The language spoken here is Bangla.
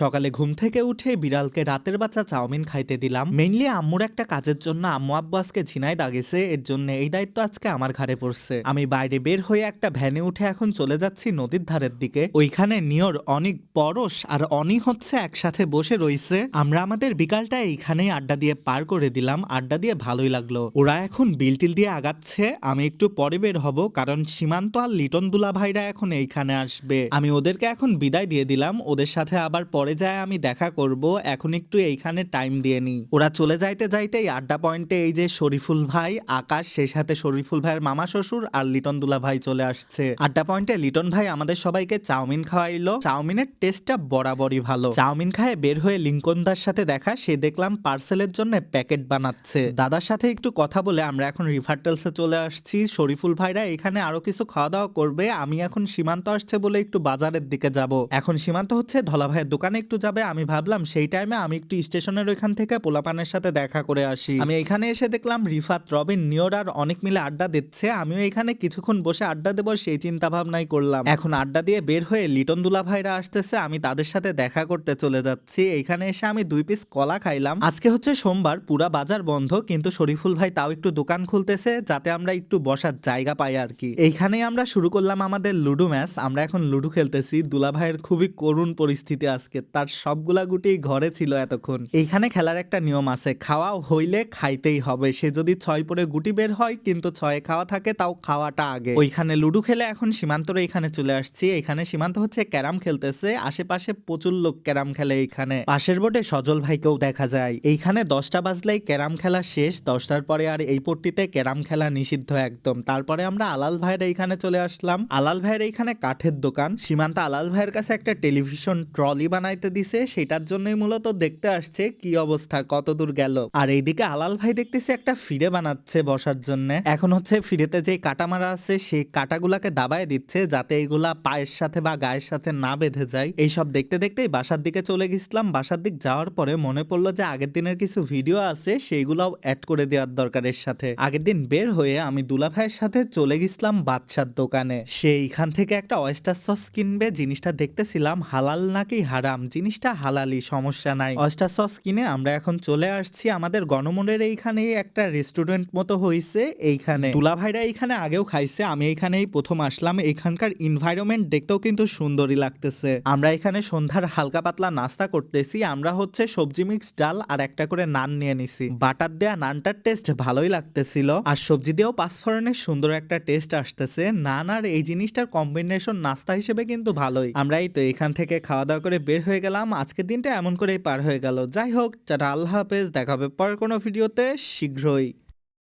সকালে ঘুম থেকে উঠে বিড়ালকে রাতের বাচ্চা চাউমিন খাইতে দিলাম। মেইনলি আম্মুর একটা কাজের জন্য আম্মু আব্বু আজকে ঝিনাই দাগেছে, এর জন্য এই দায়িত্ব আজকে আমার ঘাড়ে পড়ছে। আমি বাইরে বের হয়ে একটা ভ্যানে উঠে এখন চলে যাচ্ছি নদীর ধারের দিকে। ওইখানে নিয়র, অনেক, পরশ আর অনি হচ্ছে একসাথে বসে রইছে। আমরা আমাদের বিকালটা এইখানেই আড্ডা দিয়ে পার করে দিলাম। আড্ডা দিয়ে ভালোই লাগল। ওরা এখন বিলটিল দিয়ে আগাচ্ছে। আমি একটু পরে বের হব কারণ সীমান্ত আর লিটন দুলা ভাইরা এখন এইখানে আসবে। আমি ওদেরকে এখন বিদায় দিয়ে দিলাম। ওদের সাথে আবার পরে যায় আমি দেখা করব, এখন একটু এইখানে টাইম দিয়ে নিই। ওরা চলে যাইতে যাইতে এই আড্ডা পয়েন্টে এই যে শরীফুল ভাই, আকাশ, সেই সাথে শরীফুল ভাইয়ের মামা শ্বশুর আর লিটন দুলা ভাই চলে আসছে। আড্ডা পয়েন্টে লিটন ভাই আমাদের সবাইকে চাউমিন খাওয়াইলো। চাউমিনের টেস্টটা বরাবরই ভালো। চাউমিন খায় বের হয়ে লিঙ্কনদার সাথে দেখা, সে দেখলাম পার্সেলের জন্য প্যাকেট বানাচ্ছে। দাদার সাথে একটু কথা বলে আমরা এখন রিফার্টেলসে চলে আসছি। শরীফুল ভাইরা এখানে আরও কিছু খাওয়া দাওয়া করবে, আমি এখন সীমান্ত আসছে বলে একটু বাজারের দিকে যাব। এখন সীমান্ত হচ্ছে ধলা ভাইয়ের দোকানে একটু যাবে, আমি ভাবলাম সেই টাইমে আমি একটু স্টেশনের ওইখান থেকে পোলাপানের সাথে দেখা করে আসি। আমি এখানে এসে দেখলাম রিফাত, রবিন নিয়র আর অনেক মিলে আড্ডা দিচ্ছে। আমিও এখানে কিছুক্ষণ বসে আড্ডা দেবো সেই চিন্তা ভাবনাই করলাম। এখন আড্ডা দিয়ে বের হয়ে লিটন দুলা ভাইরা আসতেছে, আমি তাদের সাথে দেখা করতে চলে যাচ্ছি। এইখানে এসে আমি দুই পিস কলা খাইলাম। আজকে হচ্ছে সোমবার, পুরা বাজার বন্ধ, কিন্তু শরীফুল ভাই তাও একটু দোকান খুলতেছে, যাতে আমরা একটু বসার জায়গা পাই আর কি। এইখানেই আমরা শুরু করলাম আমাদের লুডো ম্যাচ। আমরা এখন লুডো খেলতেছি। দুলা ভাইয়ের খুবই করুণ পরিস্থিতি আজকে। তার সবগুলা গুটি ঘরে ছিল এতক্ষণ। এইখানে খেলার একটা নিয়ম আছে খাওয়া হইলে খাইতেই হবে। সে যদি ছয় পরে গুটি বের হয়, কিন্তু ছয়ে খাওয়া থাকে, তাও খাওয়াটা আগে। ওইখানে লুডো খেলে এখন সীমান্তর এখানে চলে আসছি। এখানে সীমান্ত হচ্ছে ক্যারাম খেলতেছে। আশেপাশে প্রচুর লোক ক্যারাম খেলে এইখানে। পাশের বোর্ডে সজল ভাইকেও দেখা যায়। এইখানে দশটা বাজলেই ক্যারাম খেলা শেষ। দশটার পরে আর এই পট্টিতে ক্যারাম খেলা নিষিদ্ধ একদম। তারপরে আমরা আলাল ভাইয়ের এইখানে চলে আসলাম। আলাল ভাইয়ের এইখানে কাঠের দোকান। সীমান্ত আলাল ভাইয়ের কাছে একটা টেলিভিশন ট্রলি বানাইতে দিছে, সেটার জন্যই মূলত দেখতে আসছে কি অবস্থা কত দূর গেল। আর এইদিকে আলাল ভাই দেখতেছি একটা ফিরে বানাচ্ছে বসার জন্য। এখন হচ্ছে ফিরেতে যে কাটা মারা আছে, সেই কাটাগুলাকে দাবায় দিচ্ছে যাতে এইগুলা পায়ের সাথে বা গায়ের সাথে না বেঁধে যায়। এইসব দেখতে দেখতেই বাসার দিকে চলে গেছিলাম। বাসার দিক যাওয়ার পরে মনে পড়ল যে আগের দিনের কিছু ভিডিও আছে, সেইগুলাও অ্যাড করে দেওয়ার দরকারের সাথে। আগের দিন বের হয়ে আমি দুলা ভাইয়ের সাথে চলে গেছিলাম বাদশার দোকানে। সে এইখান থেকে একটা অয়েস্টার সস কিনবে, জিনিসটা দেখতেছিলাম, হালাল নাকি হারাম জিনিসটা হালালি, সমস্যা নাই। অয়েস্টার সস কিনে আমরা এখন চলে আসছি আমাদের গণমনের এইখানে একটা রেস্টুরেন্ট মতো হয়েছে এইখানে। দুলা ভাইরা এইখানে আগেও খাইছে, আমি এইখানেই প্রথম আসলাম। এখানকার এনভায়রনমেন্ট দেখতেও কিন্তু সুন্দরই লাগতেছে। আমরা এখানে সন্ধ্যার হালকা পাতলা নাস্তা করতেছি, আমরা হচ্ছে সবজি মিক্স ডাল আর একটা করে নান নিয়ে নিছি। বাটার দেয়া নানটার টেস্ট ভালোই লাগতেছিল, আর সবজি দিয়েও পাঁচফোড়নের সুন্দর একটা টেস্ট আসতেছে। নান আর এই জিনিসটার কম্বিনেশন নাস্তা হিসেবে কিন্তু ভালোই। আমরা এই তো এখান থেকে খাওয়া দাওয়া করে বের হয়ে গেলাম, আজকের দিনটা এমন করেই পার হয়ে গেল। যাই হোক যারা আল্লাহ হাফেজ, দেখা হবে পর কোনো ভিডিওতে, শীঘ্রই।